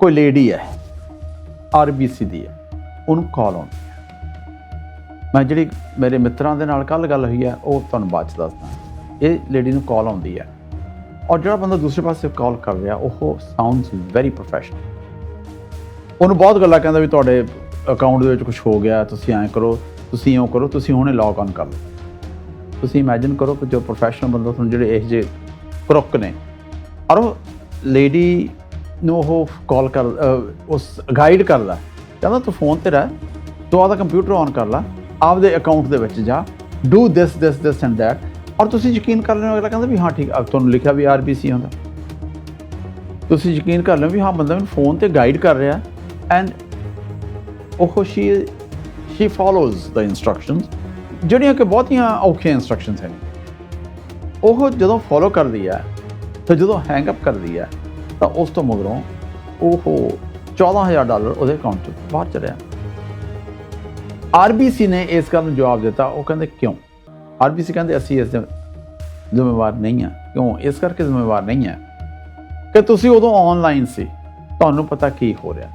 ਕੋਈ ਲੇਡੀ ਹੈ ਆਰਬੀਸੀ ਦੀ ਹੈ, ਉਹਨੂੰ ਕਾਲ ਆਉਂਦੀ ਹੈ। ਮੈਂ ਜਿਹੜੀ ਮੇਰੇ ਮਿੱਤਰਾਂ ਦੇ ਨਾਲ ਕੱਲ ਗੱਲ ਹੋਈ ਹੈ, ਉਹ ਤੁਹਾਨੂੰ ਬਾਅਦ ਚ ਦੱਸਦਾ। ਇਹ ਲੇਡੀ ਨੂੰ ਕਾਲ ਆਉਂਦੀ ਹੈ ਔਰ ਜਿਹੜਾ ਬੰਦਾ ਦੂਸਰੇ ਪਾਸੇ ਕਾਲ ਕਰ ਰਿਹਾ, ਉਹ ਸਾਊਂਡਸ ਵੈਰੀ ਪ੍ਰੋਫੈਸ਼ਨਲ ਉਹਨੂੰ ਬਹੁਤ ਗੱਲਾਂ ਕਹਿੰਦਾ ਵੀ ਤੁਹਾਡੇ ਅਕਾਊਂਟ ਦੇ ਵਿੱਚ ਕੁਝ ਹੋ ਗਿਆ, ਤੁਸੀਂ ਐਂ ਕਰੋ, ਤੁਸੀਂ ਇਉਂ ਕਰੋ, ਤੁਸੀਂ ਹੁਣੇ ਲੌਗ ਆਨ ਕਰ ਲਓ। ਤੁਸੀਂ ਇਮੇਜਿਨ ਕਰੋ ਕਿ ਜੋ ਪ੍ਰੋਫੈਸ਼ਨਲ ਬੰਦਾ ਤੁਹਾਨੂੰ ਜਿਹੜੇ ਇਹ ਜੇ ਕਰੁੱਕ ਨੇ, ਔਰ ਉਹ ਲੇਡੀ ਨੂੰ ਉਹ ਕਾਲ ਕਰ ਉਸ ਗਾਈਡ ਕਰਦਾ ਕਹਿੰਦਾ, ਤੂੰ ਫੋਨ ਤੇ ਰਹਿ, ਤੂੰ ਆਪਦਾ ਕੰਪਿਊਟਰ ਔਨ ਕਰ ਲੈ, ਆਪਦੇ ਅਕਾਊਂਟ ਦੇ ਵਿੱਚ ਜਾ do this this this and that ਔਰ ਤੁਸੀਂ ਯਕੀਨ ਕਰ ਲੈਣਾ, ਅਗਲਾ ਕਹਿੰਦਾ ਵੀ ਹਾਂ, ਠੀਕ ਆ ਤੁਹਾਨੂੰ ਲਿਖਿਆ ਵੀ ਆਰਬੀਸੀ ਹੁੰਦਾ। ਤੁਸੀਂ ਯਕੀਨ ਕਰ ਲਓ ਵੀ ਹਾਂ, ਬੰਦਾ ਮੈਨੂੰ ਫੋਨ ਤੇ ਗਾਈਡ ਕਰ ਰਿਹਾ ਐਂਡ ਉਹ she she follows the instructions ਜਿਹੜੀਆਂ ਕਿ ਬਹੁਤੀਆਂ ਔਖੀਆਂ ਇਨਸਟਰਕਸ਼ਨਸ ਹਨ ਉਹ ਜਦੋਂ ਫੋਲੋ ਕਰਦੀ ਹੈ, ਤੇ ਜਦੋਂ ਹੈਂਗ ਅਪ ਕਰਦੀ ਹੈ ਤਾਂ ਉਸ ਤੋਂ ਮਗਰੋਂ ਉਹ 14000 ਡਾਲਰ ਉਹਦੇ ਅਕਾਊਂਟ ਤੋਂ ਬਾਹਰ ਚਲਿਆ ਆਰਬੀਸੀ ਨੇ ਇਸ ਗੱਲ ਨੂੰ ਜਵਾਬ ਦਿੱਤਾ, ਉਹ ਕਹਿੰਦੇ, ਕਿਉਂ? ਆਰਬੀਸੀ ਕਹਿੰਦੇ, ਅਸੀਂ ਇਸ ਦੇ ਜ਼ਿੰਮੇਵਾਰ ਨਹੀਂ ਹਾਂ। ਕਿਉਂ? ਇਸ ਕਰਕੇ ਜ਼ਿੰਮੇਵਾਰ ਨਹੀਂ ਹਾਂ ਕਿ ਤੁਸੀਂ ਉਦੋਂ ਆਨਲਾਈਨ ਸੀ। ਤੁਹਾਨੂੰ ਪਤਾ ਕੀ ਹੋ ਰਿਹਾ?